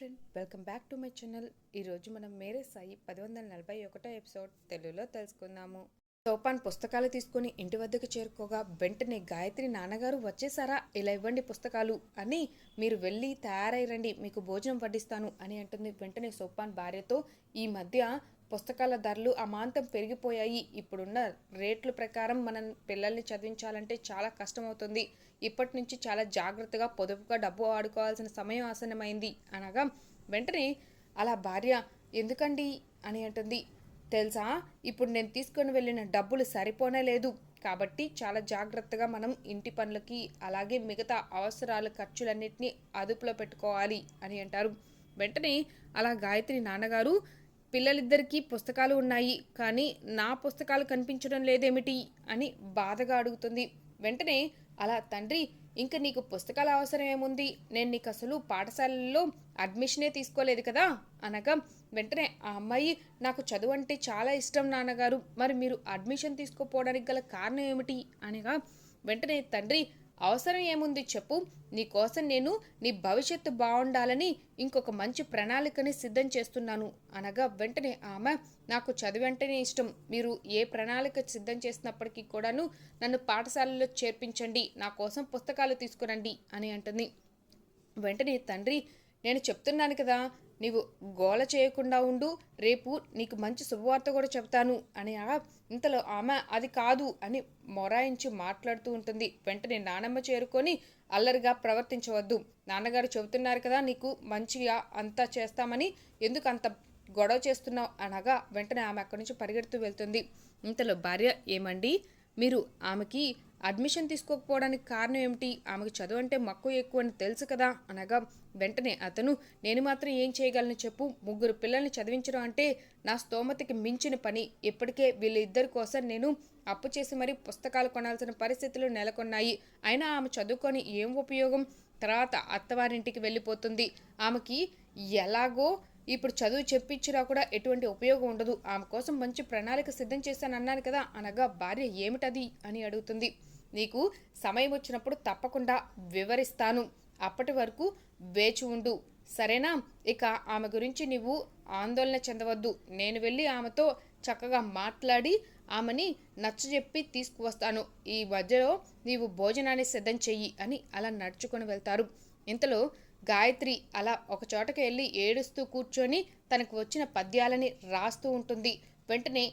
Friend welcome back to my channel. ఈరోజు మనం మేరే సాయి పది వందల నలభై ఒకటో ఎపిసోడ్ తెలుగులో తెలుసుకుందాము. సోపాన్ పుస్తకాలు తీసుకుని ఇంటి వద్దకు చేరుకోగా వెంటనే గాయత్రి నాన్నగారు వచ్చేసారా ఇలా ఇవ్వండి పుస్తకాలు అని మీరు వెళ్ళి తయారై రండి మీకు భోజనం వడ్డిస్తాను అని అంటుంది వెంటనే సోపాన్ భార్యతో. ఈ మధ్య పుస్తకాల ధరలు అమాంతం పెరిగిపోయాయి. ఇప్పుడున్న రేట్ల ప్రకారం మనం పిల్లల్ని చదివించాలంటే చాలా కష్టమవుతుంది. ఇప్పటి నుంచి చాలా జాగ్రత్తగా పొదుపుగా డబ్బు ఆడుకోవాల్సిన సమయం ఆసన్నమైంది. అనగా వెంటనే అలా భార్య ఎందుకండి? అని అంటుంది. తెలుసా? ఇప్పుడు నేను తీసుకొని వెళ్ళిన డబ్బులు సరిపోనే లేదు. కాబట్టి చాలా జాగ్రత్తగా మనం ఇంటి పనులకి అలాగే మిగతా అవసరాల ఖర్చులన్నింటినీ అదుపులో పెట్టుకోవాలి అని అంటారు. వెంటనే అలా గాయత్రి నాన్నగారు పిల్లలిద్దరికీ పుస్తకాలు ఉన్నాయి కానీ నా పుస్తకాలు కనిపించడం లేదేమిటి? అని బాధగా అడుగుతుంది. వెంటనే అలా తండ్రి ఇంక నీకు పుస్తకాల అవసరం ఏముంది? నేను నీకు అసలు పాఠశాలలో అడ్మిషనే తీసుకోలేదు కదా? అనగా వెంటనే ఆ అమ్మాయి నాకు చదువు అంటే చాలా ఇష్టం నాన్నగారు. మరి మీరు అడ్మిషన్ తీసుకోపోవడానికి గల కారణం ఏమిటి? అనగా వెంటనే తండ్రి అవసరం ఏముంది చెప్పు. నీకోసం నేను నీ భవిష్యత్తు బాగుండాలని ఇంకొక మంచి ప్రణాళికని సిద్ధం చేస్తున్నాను. అనగా వెంటనే ఆమె నాకు చదివంటేనే ఇష్టం. మీరు ఏ ప్రణాళిక సిద్ధం చేసినప్పటికీ కూడాను నన్ను పాఠశాలలో చేర్పించండి. నా కోసం పుస్తకాలు తీసుకురండి అని అంటుంది. వెంటనే తండ్రి నేను చెప్తున్నాను కదా నీవు గోల చేయకుండా ఉండు రేపు నీకు మంచి శుభవార్త కూడా చెప్తాను అని ఇంతలో ఆమె అది కాదు అని మొరాయించి మాట్లాడుతూ ఉంటుంది. వెంటనే నానమ్మ చేరుకొని అల్లరిగా ప్రవర్తించవద్దు. నాన్నగారు చెబుతున్నారు కదా నీకు మంచిగా అంతా చేస్తామని ఎందుకు అంత గొడవ చేస్తున్నావు అనగా వెంటనే ఆమె అక్కడి నుంచి పరిగెడుతూ వెళ్తుంది. ఇంతలో భార్య ఏమండి? మీరు ఆమెకి అడ్మిషన్ తీసుకోకపోవడానికి కారణం ఏమిటి? ఆమెకు చదువు అంటే మక్కువ ఎక్కువ అని తెలుసు కదా అనగా వెంటనే అతను నేను మాత్రం ఏం చేయగలను చెప్పు. ముగ్గురు పిల్లల్ని చదివించడం అంటే నా స్తోమతకి మించిన పని. ఇప్పటికే వీళ్ళిద్దరి కోసం నేను అప్పు చేసి మరీ పుస్తకాలు కొనాల్సిన పరిస్థితులు నెలకొన్నాయి. అయినా ఆమె చదువుకొని ఏం ఉపయోగం? తర్వాత అత్తవారింటికి వెళ్ళిపోతుంది. ఆమెకి ఎలాగో ఇప్పుడు చదువు చెప్పించినా కూడా ఎటువంటి ఉపయోగం ఉండదు. ఆమె కోసం మంచి ప్రణాళిక సిద్ధం చేశాను అన్నాను కదా అనగా భార్య ఏమిటది? అని అడుగుతుంది. నీకు సమయం వచ్చినప్పుడు తప్పకుండా వివరిస్తాను. అప్పటి వరకు వేచి ఉండు. సరేనా? ఇక ఆమె గురించి నీవు ఆందోళన చెందవద్దు. నేను వెళ్ళి ఆమెతో చక్కగా మాట్లాడి ఆమెని నచ్చజెప్పి తీసుకువస్తాను. ఈ మధ్యలో నీవు భోజనాన్ని సిద్ధం చెయ్యి అని అలా నడుచుకొని వెళ్తారు. ఇంతలో గాయత్రి అలా ఒక చోటకి వెళ్ళి ఏడుస్తూ కూర్చొని తనకు వచ్చిన పద్యాలని రాస్తూ ఉంటుంది. వెంటనే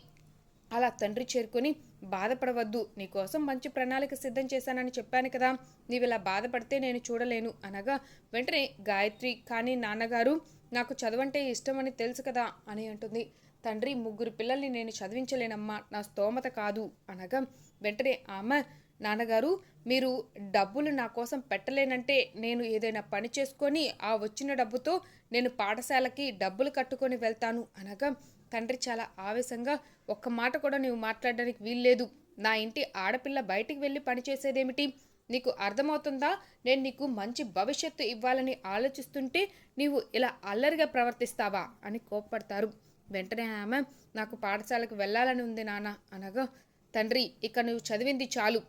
అలా తండ్రి చేరుకొని బాధపడవద్దు నీకోసం మంచి ప్రణాళిక సిద్ధం చేశానని చెప్పాను కదా నీవిలా ఇలా బాధపడితే నేను చూడలేను అనగా వెంటనే గాయత్రి కానీ నాన్నగారు నాకు చదవంటే ఇష్టం అని తెలుసు కదా అని అంటుంది. తండ్రి ముగ్గురు పిల్లల్ని నేను చదివించలేనమ్మా నా స్తోమత కాదు అనగా వెంటనే ఆమె నాన్నగారు మీరు డబ్బులు నా కోసం పెట్టలేనంటే నేను ఏదైనా పని చేసుకొని ఆ వచ్చిన డబ్బుతో నేను పాఠశాలకి డబ్బులు కట్టుకొని వెళ్తాను అనగా తండ్రి చాలా ఆవేశంగా ఒక్క మాట కూడా నీవు మాట్లాడడానికి వీల్లేదు. నా ఇంటి ఆడపిల్ల బయటికి వెళ్ళి పనిచేసేదేమిటి నీకు అర్థమవుతుందా? నేను నీకు మంచి భవిష్యత్తు ఇవ్వాలని ఆలోచిస్తుంటే నీవు ఇలా అల్లరిగా ప్రవర్తిస్తావా? అని కోప్పడతారు. వెంటనే ఆమె నాకు పాఠశాలకు వెళ్ళాలని ఉంది నాన్న. అనగా తండ్రి ఇక నువ్వు చదివింది చాలు.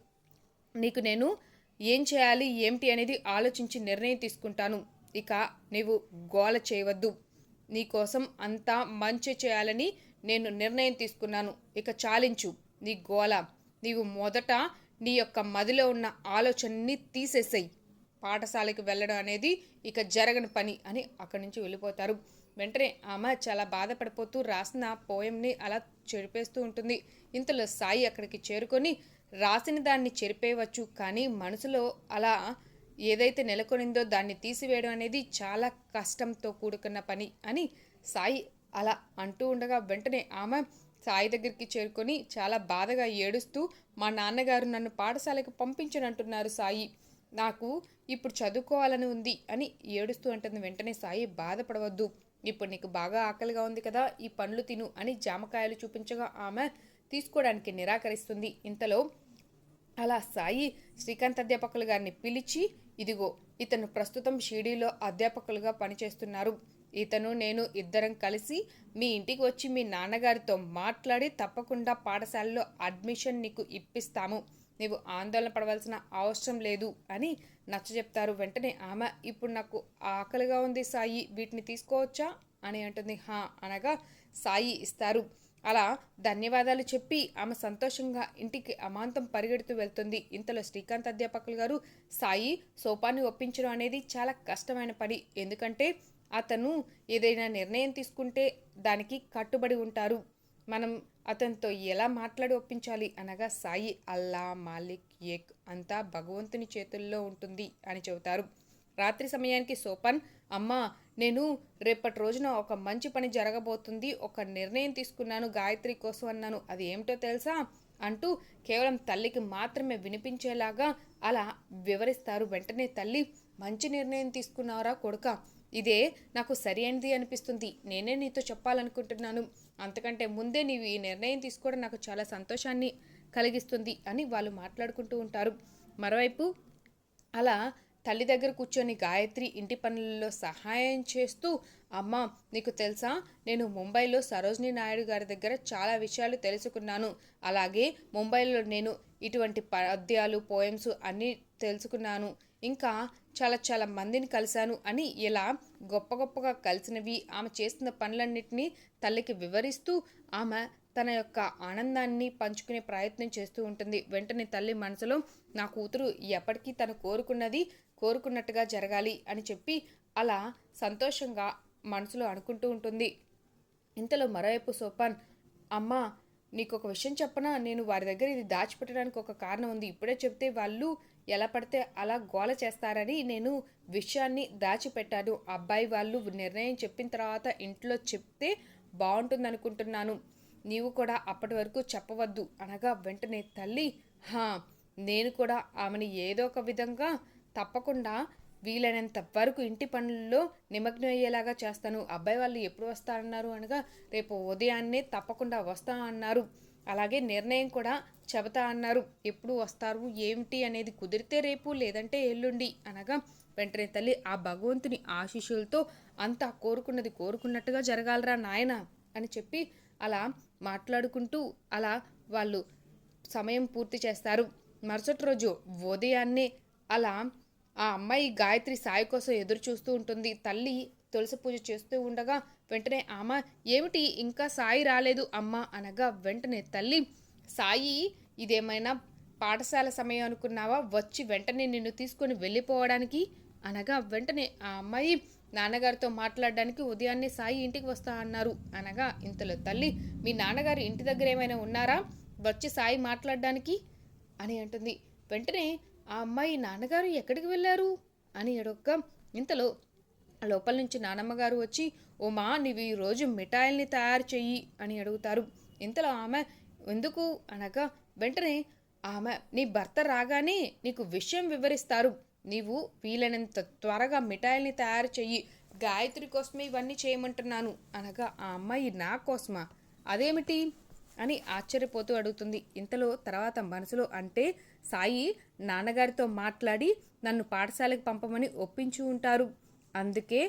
నీకు నేను ఏం చేయాలి ఏమిటి అనేది ఆలోచించి నిర్ణయం తీసుకుంటాను. ఇక నీవు గోల చేయవద్దు. నీకోసం అంతా మంచి చేయాలని నేను నిర్ణయం తీసుకున్నాను. ఇక చాలించు. నీ గోల. నీవు మొదట నీ యొక్క మదిలో ఉన్న ఆలోచనని తీసేసేయి. పాఠశాలకు వెళ్ళడం అనేది ఇక జరగని పని అని అక్కడి నుంచి వెళ్ళిపోతారు. వెంటనే ఆమె చాలా బాధపడిపోతూ రాసిన పోయంని అలా చెరిపేస్తూ ఉంటుంది. ఇంతలో సాయి అక్కడికి చేరుకొని రాసిన దాన్ని చెరిపేయవచ్చు కానీ మనసులో అలా ఏదైతే నెలకొనిందో దాన్ని తీసివేయడం అనేది చాలా కష్టంతో కూడుకున్న పని అని సాయి అలా అంటూ ఉండగా వెంటనే ఆమె సాయి దగ్గరికి చేరుకొని చాలా బాధగా ఏడుస్తూ మా నాన్నగారు నన్ను పాఠశాలకు పంపించనంటున్నారు సాయి. నాకు ఇప్పుడు చదువుకోవాలని ఉంది అని ఏడుస్తూ అంటుంది. వెంటనే సాయి బాధపడవద్దు. ఇప్పుడు నీకు బాగా ఆకలిగా ఉంది కదా ఈ పండ్లు తిను అని జామకాయలు చూపించగా ఆమె తీసుకోవడానికి నిరాకరిస్తుంది. ఇంతలో అలా సాయి శ్రీకాంత్ అధ్యాపకులు గారిని పిలిచి ఇదిగో ఇతను ప్రస్తుతం షిడీలో అధ్యాపకులుగా పనిచేస్తున్నారు. ఇతను నేను ఇద్దరం కలిసి మీ ఇంటికి వచ్చి మీ నాన్నగారితో మాట్లాడి తప్పకుండా పాఠశాలలో అడ్మిషన్ నీకు ఇప్పిస్తాము. నీవు ఆందోళన పడవలసిన అవసరం లేదు అని నచ్చజెప్తారు. వెంటనే ఆమె ఇప్పుడు నాకు ఆకలిగా ఉంది సాయి వీటిని తీసుకోవచ్చా? అని అంటుంది. హా అనగా సాయి ఇస్తారు. అలా ధన్యవాదాలు చెప్పి ఆమె సంతోషంగా ఇంటికి అమాంతం పరిగెడుతూ వెళ్తుంది. ఇంతలో శ్రీకాంత్ అధ్యాపకులు గారు సాయి సోపాన్ని ఒప్పించడం అనేది చాలా కష్టమైన పని. ఎందుకంటే అతను ఏదైనా నిర్ణయం తీసుకుంటే దానికి కట్టుబడి ఉంటారు. మనం అతనితో ఎలా మాట్లాడి ఒప్పించాలి? అనగా సాయి అల్లా మాలిక్ ఏక్ అంతా భగవంతుని చేతుల్లో ఉంటుంది అని చెబుతారు. రాత్రి సమయానికి సోపన్ అమ్మా నేను రేపటి రోజున ఒక మంచి పని జరగబోతుంది ఒక నిర్ణయం తీసుకున్నాను గాయత్రి కోసం అన్నాను. అది ఏమిటో తెలుసా? అంటూ కేవలం తల్లికి మాత్రమే వినిపించేలాగా అలా వివరిస్తారు. వెంటనే తల్లి మంచి నిర్ణయం తీసుకున్నారా కొడుక? ఇదే నాకు సరి అయినది అనిపిస్తుంది. నేనే నీతో చెప్పాలనుకుంటున్నాను. అంతకంటే ముందే నీవు ఈ నిర్ణయం తీసుకోవడం నాకు చాలా సంతోషాన్ని కలిగిస్తుంది అని వాళ్ళు మాట్లాడుకుంటూ ఉంటారు. మరోవైపు అలా తల్లి దగ్గర కూర్చొని గాయత్రి ఇంటి పనులలో సహాయం చేస్తూ అమ్మ నీకు తెలుసా? నేను ముంబైలో సరోజిని నాయుడు గారి దగ్గర చాలా విషయాలు తెలుసుకున్నాను. అలాగే ముంబైలో నేను ఇటువంటి పద్యాలు పోయమ్స్ అన్నీ తెలుసుకున్నాను. ఇంకా చాలా చాలా మందిని కలిశాను అని ఇలా గొప్ప గొప్పగా కలిసినవి ఆమె చేస్తున్న పనులన్నింటినీ తల్లికి వివరిస్తూ ఆమె తన యొక్క ఆనందాన్ని పంచుకునే ప్రయత్నం చేస్తూ ఉంటుంది. వెంటనే తల్లి మనసులో నా కూతురు ఎప్పటికీ తను కోరుకున్నది కోరుకున్నట్టుగా జరగాలి అని చెప్పి అలా సంతోషంగా మనసులో అనుకుంటూ ఉంటుంది. ఇంతలో మరోవైపు సోపాన్ అమ్మా నీకు ఒక విషయం చెప్పనా? నేను వారి దగ్గర ఇది దాచిపెట్టడానికి ఒక కారణం ఉంది. ఇప్పుడే చెప్తే వాళ్ళు ఎలా పడితే అలా గోల చేస్తారని నేను విషయాన్ని దాచిపెట్టాను. అబ్బాయి వాళ్ళు నిర్ణయం చెప్పిన తర్వాత ఇంట్లో చెప్తే బాగుంటుంది అనుకుంటున్నాను నీవు కూడా అప్పటి వరకు చెప్పవద్దు. అనగా వెంటనే తల్లి హా నేను కూడా ఆమెని ఏదో ఒక విధంగా తప్పకుండా వీలైనంత వరకు ఇంటి పనుల్లో నిమగ్నం అయ్యేలాగా చేస్తాను. అబ్బాయి వాళ్ళు ఎప్పుడు వస్తారన్నారు అనగా రేపు ఉదయాన్నే తప్పకుండా వస్తా అన్నారు. అలాగే నిర్ణయం కూడా చెబుతా అన్నారు. ఎప్పుడు వస్తారు? ఏమిటి? అనేది కుదిరితే రేపు లేదంటే ఎల్లుండి అనగా వెంటనే తల్లి ఆ భగవంతుని ఆశీస్సులతో అంతా కోరుకున్నది కోరుకున్నట్టుగా జరగాలరా నాయన అని చెప్పి అలా మాట్లాడుకుంటూ అలా వాళ్ళు సమయం పూర్తి చేస్తారు. మరుసటి రోజు ఉదయాన్నే అలా ఆ అమ్మాయి గాయత్రి సాయి కోసం ఎదురు చూస్తూ ఉంటుంది. తల్లి తులసి పూజ చేస్తూ ఉండగా వెంటనే ఆమె ఏమిటి? ఇంకా సాయి రాలేదు అమ్మ అనగా వెంటనే తల్లి సాయి ఇదేమైనా పాఠశాల సమయం అనుకున్నావా? వచ్చి వెంటనే నిన్ను తీసుకొని వెళ్ళిపోవడానికి అనగా వెంటనే ఆ అమ్మాయి నాన్నగారితో మాట్లాడడానికి ఉదయాన్నే సాయి ఇంటికి వస్తా అన్నారు అనగా ఇంతలో తల్లి మీ నాన్నగారు ఇంటి దగ్గర ఏమైనా ఉన్నారా? వచ్చి సాయి మాట్లాడడానికి అని అంటుంది. వెంటనే ఆ అమ్మాయి నాన్నగారు ఎక్కడికి వెళ్ళారు? అని అడొక్క ఇంతలో లోపల నుంచి నానమ్మగారు వచ్చి ఓ మా నీవి రోజు మిఠాయిల్ని తయారు చెయ్యి అని అడుగుతారు. ఇంతలో ఆమె ఎందుకు? అనగా వెంటనే ఆమె నీ భర్త రాగానే నీకు విషయం వివరిస్తారు. నీవు వీలైనంత త్వరగా మిఠాయిల్ని తయారు చెయ్యి. గాయత్రి కోసమే ఇవన్నీ చేయమంటున్నాను అనగా ఆ అమ్మాయి నా కోసమా? అదేమిటి? అని ఆశ్చర్యపోతూ అడుగుతుంది. ఇంతలో తర్వాత మనసులో అంటే సాయి నాన్నగారితో మాట్లాడి నన్ను పాఠశాలకు పంపమని ఒప్పించి ఉంటారు. అందుకే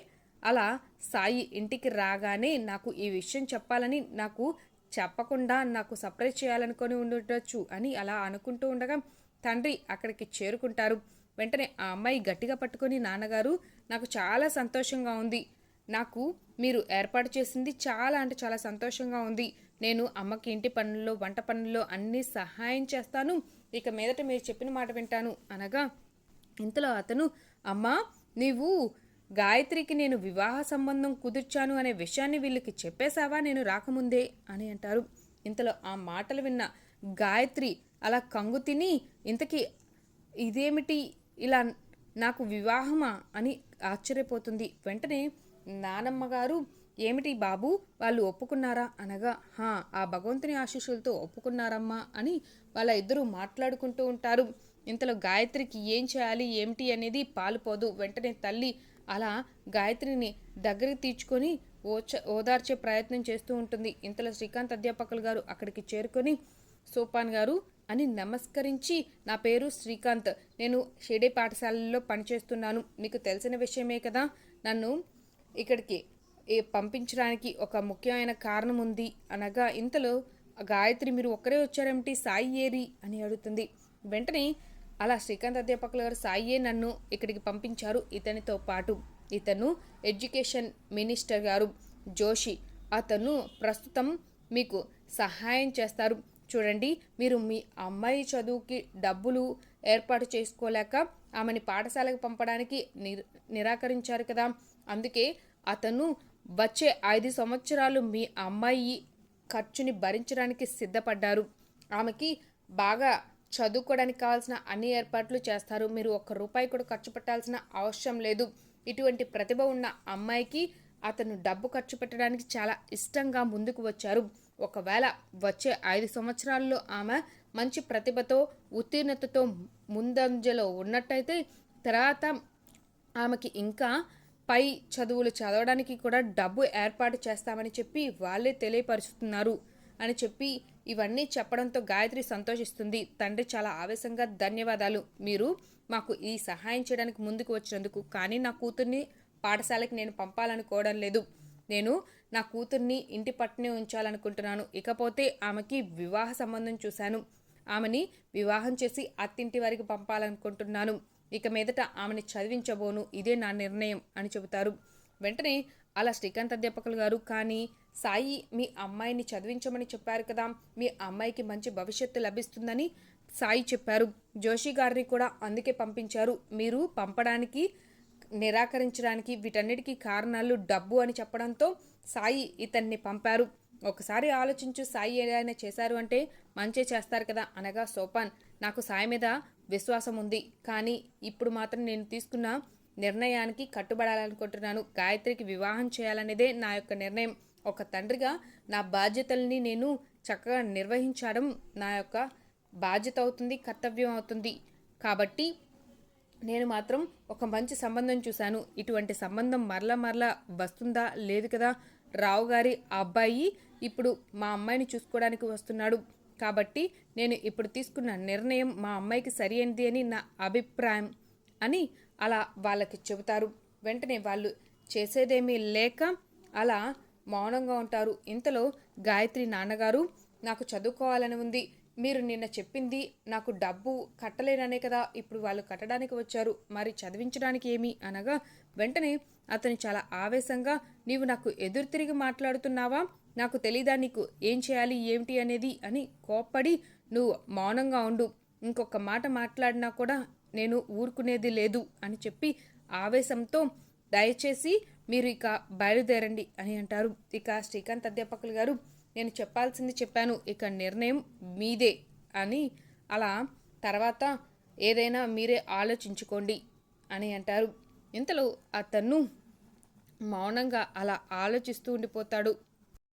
అలా సాయి ఇంటికి రాగానే నాకు ఈ విషయం చెప్పాలని నాకు చెప్పకుండా నాకు సర్ప్రైజ్ చేయాలనుకొని ఉండొచ్చు అని అలా అనుకుంటూ ఉండగా తండ్రి అక్కడికి చేరుకుంటారు. వెంటనే ఆ అమ్మాయి గట్టిగా పట్టుకొని నాన్నగారు నాకు చాలా సంతోషంగా ఉంది. నాకు మీరు ఏర్పాటు చేసింది చాలా అంటే చాలా సంతోషంగా ఉంది. నేను అమ్మకి ఇంటి పనుల్లో వంట పనుల్లో అన్నీ సహాయం చేస్తాను. ఇక మీదట మీరు చెప్పిన మాట వింటాను. అనగా ఇంతలో అతను అమ్మా నీవు గాయత్రికి నేను వివాహ సంబంధం కుదిర్చాను అనే విషయాన్ని వీళ్ళకి చెప్పేశావా? నేను రాకముందే అని అంటారు. ఇంతలో ఆ మాటలు విన్న గాయత్రి అలా కంగు తిని ఇంతకీ ఇదేమిటి? ఇలా నాకు వివాహమా? అని ఆశ్చర్యపోతుంది. వెంటనే నానమ్మ గారు ఏమిటి బాబు? వాళ్ళు ఒప్పుకున్నారా? అనగా హా ఆ భగవంతుని ఆశీస్సులతో ఒప్పుకున్నారమ్మా అని వాళ్ళ ఇద్దరూ మాట్లాడుకుంటూ ఉంటారు. ఇంతలో గాయత్రికి ఏం చేయాలి ఏమిటి అనేది పాలుపోదు. వెంటనే తల్లి అలా గాయత్రిని దగ్గరికి తీర్చుకొని ఓచ ఓదార్చే ప్రయత్నం చేస్తూ ఉంటుంది. ఇంతలో శ్రీకాంత్ అధ్యాపకులు గారు అక్కడికి చేరుకొని సోపాన్ గారు అని నమస్కరించి నా పేరు శ్రీకాంత్. నేను షేడే పాఠశాలలో పనిచేస్తున్నాను. మీకు తెలిసిన విషయమే కదా? నన్ను ఇక్కడికి పంపించడానికి ఒక ముఖ్యమైన కారణం ఉంది. అనగా ఇంతలో గాయత్రి మీరు ఒక్కరే వచ్చారేమిటి? సాయి ఏరి? అని అడుగుతుంది. వెంటనే అలా శ్రీకాంత్ అధ్యాపకుల గారు సాయియే నన్ను ఇక్కడికి పంపించారు? ఇతనితో పాటు ఇతను ఎడ్యుకేషన్ మినిస్టర్ గారు జోషి. అతను ప్రస్తుతం మీకు సహాయం చేస్తారు. చూడండి మీరు మీ అమ్మాయి చదువుకి డబ్బులు ఏర్పాటు చేసుకోలేక ఆమెని పాఠశాలకు పంపడానికి నిర్ నిరాకరించారు కదా. అందుకే అతను వచ్చే ఐదు సంవత్సరాలు మీ అమ్మాయి ఖర్చుని భరించడానికి సిద్ధపడ్డారు. ఆమెకి బాగా చదువుకోవడానికి కావాల్సిన అన్ని ఏర్పాట్లు చేస్తారు. మీరు ఒక్క రూపాయి కూడా ఖర్చు పెట్టాల్సిన అవసరం లేదు. ఇటువంటి ప్రతిభ ఉన్న అమ్మాయికి అతను డబ్బు ఖర్చు పెట్టడానికి చాలా ఇష్టంగా ముందుకు వచ్చారు. ఒకవేళ వచ్చే ఐదు సంవత్సరాల్లో ఆమె మంచి ప్రతిభతో ఉత్తీర్ణతతో ముందంజలో ఉన్నట్టయితే తర్వాత ఆమెకి ఇంకా పై చదువులు చదవడానికి కూడా డబ్బు ఏర్పాటు చేస్తామని చెప్పి వాళ్ళే తెలియపరుస్తున్నారు అని చెప్పి ఇవన్నీ చెప్పడంతో గాయత్రి సంతోషిస్తుంది. తండ్రి చాలా ఆవేశంగా ధన్యవాదాలు. మీరు మాకు ఈ సహాయం చేయడానికి ముందుకు వచ్చినందుకు కానీ నా కూతుర్ని పాఠశాలకి నేను పంపాలనుకోవడం లేదు. నేను నా కూతుర్ని ఇంటి పట్టునే ఉంచాలనుకుంటున్నాను. ఇకపోతే ఆమెకి వివాహ సంబంధం చూశాను. ఆమెని వివాహం చేసి అత్తింటి వారికి పంపాలనుకుంటున్నాను. ఇక మీదట ఆమెని చదివించబోను ఇదే నా నిర్ణయం అని చెబుతారు. వెంటనే అలా శ్రీకాంత్ అధ్యాపకులు గారు కానీ సాయి మీ అమ్మాయిని చదివించమని చెప్పారు కదా మీ అమ్మాయికి మంచి భవిష్యత్తు లభిస్తుందని సాయి చెప్పారు. జోషి గారిని కూడా అందుకే పంపించారు. మీరు పంపడానికి నిరాకరించడానికి వీటన్నిటికీ కారణాలు డబ్బు అని చెప్పడంతో సాయి ఇతన్ని పంపారు. ఒకసారి ఆలోచించు సాయి ఏదైనా చేశారు అంటే మంచి చేస్తారు కదా అనగా సోపాన్. నాకు సాయి మీద విశ్వాసం ఉంది. కానీ ఇప్పుడు మాత్రం నేను తీసుకున్న నిర్ణయానికి కట్టుబడాలనుకుంటున్నాను. గాయత్రికి వివాహం చేయాలనేదే నా యొక్క నిర్ణయం. ఒక తండ్రిగా నా బాధ్యతల్ని నేను చక్కగా నిర్వహించడం నా యొక్క బాధ్యత అవుతుంది కర్తవ్యం అవుతుంది. కాబట్టి నేను మాత్రం ఒక మంచి సంబంధం చూశాను. ఇటువంటి సంబంధం మరల మరల వస్తుందా? లేదు కదా? రావు గారి అబ్బాయి ఇప్పుడు మా అమ్మాయిని చూసుకోవడానికి వస్తున్నాడు. కాబట్టి నేను ఇప్పుడు తీసుకున్న నిర్ణయం మా అమ్మాయికి సరి అయింది అని నా అభిప్రాయం అని అలా వాళ్ళకి చెబుతారు. వెంటనే వాళ్ళు చేసేదేమీ లేక అలా మౌనంగా ఉంటారు. ఇంతలో గాయత్రి నాన్నగారు నాకు చదువుకోవాలని ఉంది. మీరు నిన్న చెప్పింది నాకు డబ్బు కట్టలేననే కదా ఇప్పుడు వాళ్ళు కట్టడానికి వచ్చారు. మరి చదివించడానికి ఏమి? అనగా వెంటనే అతను చాలా ఆవేశంగా నీవు నాకు ఎదురు తిరిగి మాట్లాడుతున్నావా? నాకు తెలీదా నీకు ఏం చేయాలి ఏమిటి అనేది అని కోప్పడి నువ్వు మౌనంగా ఉండు. ఇంకొక మాట మాట్లాడినా కూడా నేను ఊరుకునేది లేదు అని చెప్పి ఆవేశంతో దయచేసి మీరు ఇక బయలుదేరండి అని అంటారు. ఇక శ్రీకాంత్ అధ్యాపకులు గారు నేను చెప్పాల్సింది చెప్పాను ఇక నిర్ణయం మీదే అని అలా తర్వాత ఏదైనా మీరే ఆలోచించుకోండి అని అంటారు. ఇంతలో అతను మౌనంగా అలా ఆలోచిస్తూ ఉండిపోతాడు.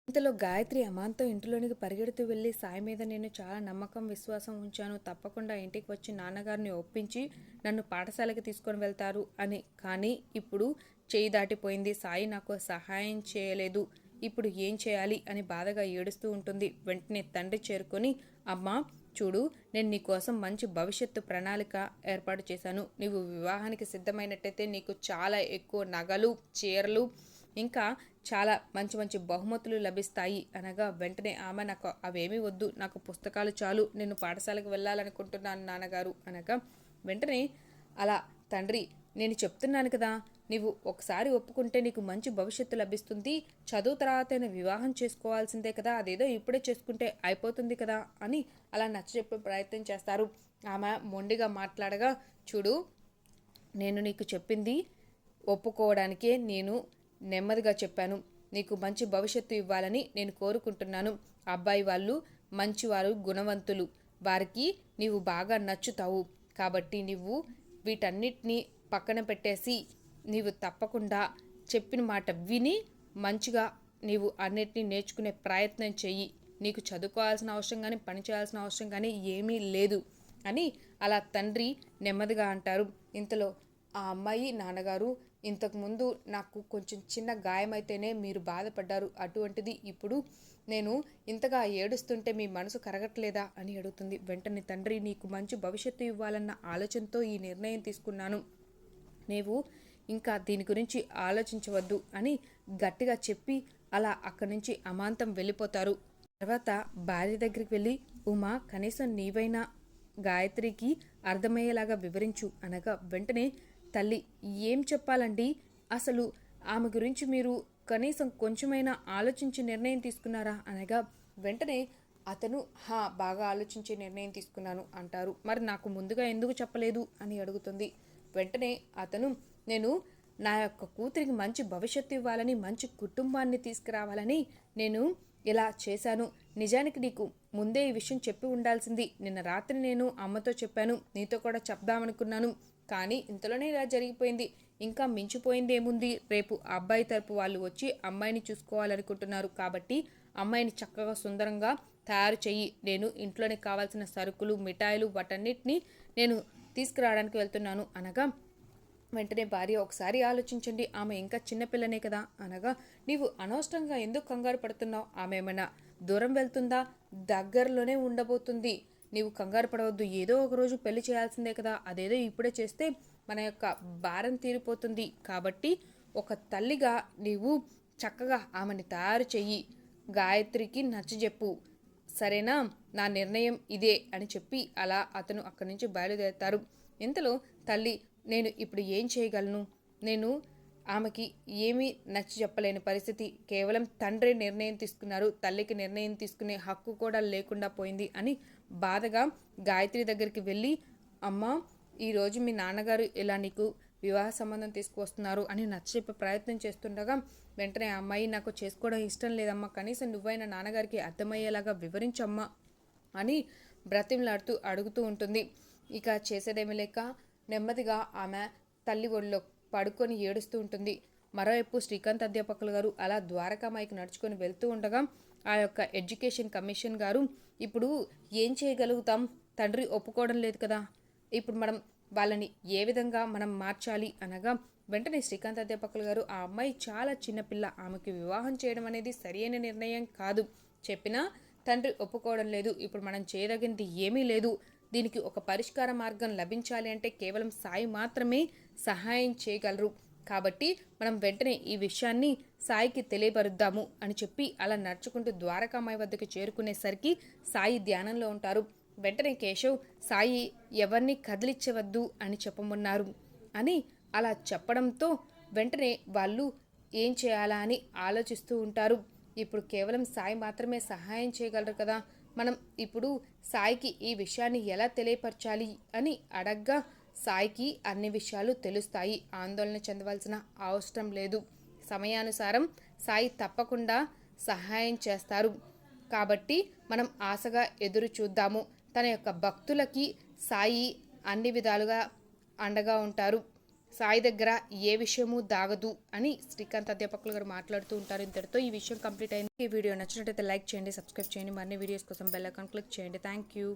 ఇంతలో గాయత్రి అమాంతం ఇంటిలోనికి పరిగెడుతూ వెళ్ళి సాయి మీద నేను చాలా నమ్మకం విశ్వాసం ఉంచాను. తప్పకుండా ఇంటికి వచ్చి నాన్నగారిని ఒప్పించి నన్ను పాఠశాలకి తీసుకొని వెళ్తారు అని. కానీ ఇప్పుడు చేయి దాటిపోయింది. సాయి నాకు సహాయం చేయలేదు. ఇప్పుడు ఏం చేయాలి అని బాధగా ఏడుస్తూ ఉంటుంది. వెంటనే తండ్రి చేరుకొని అమ్మా చూడు నేను నీకోసం మంచి భవిష్యత్తు ప్రణాళిక ఏర్పాటు చేశాను. నీవు వివాహానికి సిద్ధమైనట్టయితే నీకు చాలా ఎక్కువ నగలు చీరలు ఇంకా చాలా మంచి మంచి బహుమతులు లభిస్తాయి అనగా వెంటనే ఆమె నాకు అవేమీ వద్దు నాకు పుస్తకాలు చాలు నేను పాఠశాలకు వెళ్ళాలనుకుంటున్నాను నాన్నగారు అనగా వెంటనే అలా తండ్రి నేను చెప్తున్నాను కదా నీవు ఒకసారి ఒప్పుకుంటే నీకు మంచి భవిష్యత్తు లభిస్తుంది చదువు తర్వాత వివాహం చేసుకోవాల్సిందే కదా అదేదో ఇప్పుడే చేసుకుంటే అయిపోతుంది కదా అని అలా నచ్చజెప్పే ప్రయత్నం చేస్తారు. ఆమె మొండిగా మాట్లాడగా చూడు నేను నీకు చెప్పింది ఒప్పుకోవడానికే నేను నెమ్మదిగా చెప్పాను. నీకు మంచి భవిష్యత్తు ఇవ్వాలని నేను కోరుకుంటున్నాను. అబ్బాయి వాళ్ళు మంచివారు గుణవంతులు. వారికి నీవు బాగా నచ్చుతావు. కాబట్టి నువ్వు వీటన్నిటినీ పక్కన పెట్టేసి నీవు తప్పకుండా చెప్పిన మాట విని మంచిగా నీవు అన్నిటినీ నేర్చుకునే ప్రయత్నం చెయ్యి. నీకు చదువుకోవాల్సిన అవసరం కానీ పని చేయాల్సిన అవసరం కానీ ఏమీ లేదు అని అలా తండ్రి నెమ్మదిగా అంటారు. ఇంతలో ఆ అమ్మాయి నాన్నగారు ఇంతకుముందు నాకు కొంచెం చిన్న గాయమైతేనే మీరు బాధపడ్డారు. అటువంటిది ఇప్పుడు నేను ఇంతగా ఏడుస్తుంటే మీ మనసు కరగట్లేదా అని అడుగుతుంది. వెంటనే తండ్రి నీకు మంచి భవిష్యత్తు ఇవ్వాలన్న ఆలోచనతో ఈ నిర్ణయం తీసుకున్నాను. నీవు ఇంకా దీని గురించి ఆలోచించవద్దు అని గట్టిగా చెప్పి అలా అక్కడి నుంచి అమాంతం వెళ్ళిపోతారు. తర్వాత భార్య దగ్గరికి వెళ్ళి ఉమా కనీసం నీవైనా గాయత్రికి అర్థమయ్యేలాగా వివరించు అనగా వెంటనే తల్లి ఏం చెప్పాలండి? అసలు ఆమె గురించి మీరు కనీసం కొంచెమైనా ఆలోచించి నిర్ణయం తీసుకున్నారా? అనగా వెంటనే అతను హా బాగా ఆలోచించే నిర్ణయం తీసుకున్నాను అంటారు. మరి నాకు ముందుగా ఎందుకు చెప్పలేదు? అని అడుగుతుంది. వెంటనే అతను నేను నా యొక్క కూతురికి మంచి భవిష్యత్తు ఇవ్వాలని మంచి కుటుంబాన్ని తీసుకురావాలని నేను ఇలా చేశాను. నిజానికి నీకు ముందే ఈ విషయం చెప్పి ఉండాల్సింది. నిన్న రాత్రి నేను అమ్మతో చెప్పాను. నీతో కూడా చెప్దామనుకున్నాను. కానీ ఇంతలోనే ఇలా జరిగిపోయింది. ఇంకా మించిపోయింది ఏముంది రేపు అబ్బాయి తరపు వాళ్ళు వచ్చి అమ్మాయిని చూసుకోవాలనుకుంటున్నారు కాబట్టి అమ్మాయిని చక్కగా సుందరంగా తయారు చెయ్యి. నేను ఇంట్లోనే కావాల్సిన సరుకులు మిఠాయిలు వాటన్నిటిని నేను తీసుకురావడానికి వెళ్తున్నాను అనగా వెంటనే భార్య ఒకసారి ఆలోచించండి. ఆమె ఇంకా చిన్నపిల్లనే కదా అనగా నీవు అనవసరంగా ఎందుకు కంగారు పడుతున్నావు? ఆమె ఏమైనా దూరం వెళ్తుందా? దగ్గరలోనే ఉండబోతుంది. నీవు కంగారు పడవద్దు. ఏదో ఒక రోజు పెళ్ళి చేయాల్సిందే కదా. అదేదో ఇప్పుడే చేస్తే మన యొక్క భారం తీరిపోతుంది. కాబట్టి ఒక తల్లిగా నీవు చక్కగా ఆమెని తయారు చెయ్యి. గాయత్రికి నచ్చజెప్పు సరేనా? నా నిర్ణయం ఇదే అని చెప్పి అలా అతను అక్కడి నుంచి బయలుదేరుతారు. ఇంతలో తల్లి నేను ఇప్పుడు ఏం చేయగలను? నేను ఆమెకి ఏమీ నచ్చి చెప్పలేని పరిస్థితి. కేవలం తండ్రి నిర్ణయం తీసుకున్నారు. తల్లికి నిర్ణయం తీసుకునే హక్కు కూడా లేకుండా పోయింది అని బాధగా గాయత్రి దగ్గరికి వెళ్ళి అమ్మ ఈరోజు మీ నాన్నగారు ఇలా నీకు వివాహ సంబంధం తీసుకువస్తున్నారు అని నచ్చజెప్పే ప్రయత్నం చేస్తుండగా వెంటనే ఆ అమ్మాయి నాకు చేసుకోవడం ఇష్టం లేదమ్మా కనీసం నువ్వైనా నాన్నగారికి అర్థమయ్యేలాగా వివరించమ్మా అని బ్రతిమలాడుతూ అడుగుతూ ఉంటుంది. ఇక చేసేదేమీ లేక నెమ్మదిగా ఆమె తల్లి ఒడిలో పడుకొని ఏడుస్తూ ఉంటుంది. మరోవైపు శ్రీకాంత్ అధ్యాపకులు గారు అలా ద్వారకామాయికి నడుచుకొని వెళ్తూ ఉండగా ఆ యొక్క ఎడ్యుకేషన్ కమిషన్ గారు ఇప్పుడు ఏం చేయగలుగుతాం? తండ్రి ఒప్పుకోవడం లేదు కదా. ఇప్పుడు మనం వాళ్ళని ఏ విధంగా మనం మార్చాలి అనగా వెంటనే శ్రీకాంత్ అధ్యాపకులు గారు ఆ అమ్మాయి చాలా చిన్నపిల్ల ఆమెకి వివాహం చేయడం అనేది సరియైన నిర్ణయం కాదు. చెప్పినా తండ్రి ఒప్పుకోవడం లేదు. ఇప్పుడు మనం చేయదగింది ఏమీ లేదు. దీనికి ఒక పరిష్కార మార్గం లభించాలి అంటే కేవలం సాయి మాత్రమే సహాయం చేయగలరు. కాబట్టి మనం వెంటనే ఈ విషయాన్ని సాయికి తెలియపరుద్దాము అని చెప్పి అలా నడుచుకుంటూ ద్వారకామాయి వద్దకు చేరుకునేసరికి సాయి ధ్యానంలో ఉంటారు. వెంటనే కేశవ్ సాయి ఎవరిని కదిలించవద్దు అని చెప్పమన్నారు అని అలా చెప్పడంతో వెంటనే వాళ్ళు ఏం చేయాలా అని ఆలోచిస్తూ ఉంటారు. ఇప్పుడు కేవలం సాయి మాత్రమే సహాయం చేయగలరు కదా. మనం ఇప్పుడు సాయికి ఈ విషయాన్ని ఎలా తెలియపరచాలి అని అడగ్గా సాయికి అన్ని విషయాలు తెలుస్తాయి. ఆందోళన చెందవలసిన అవసరం లేదు. సమయానుసారం సాయి తప్పకుండా సహాయం చేస్తారు. కాబట్టి మనం ఆశగా ఎదురు చూద్దాము. తన యొక్క భక్తులకి సాయి అన్ని విధాలుగా అండగా ఉంటారు. సాయి దగ్గర ఏ విషయము దాగదు అని శ్రీకాంత్ అధ్యాపకులు గారు మాట్లాడుతూ ఉంటారు. ఇంతటితో ఈ విషయం కంప్లీట్ అయింది. ఈ వీడియో నచ్చినట్లయితే లైక్ చేయండి సబ్స్క్రైబ్ చేయండి. మరిన్ని వీడియోస్ కోసం బెల్ ఐకాన్ క్లిక్ చేయండి. Thank you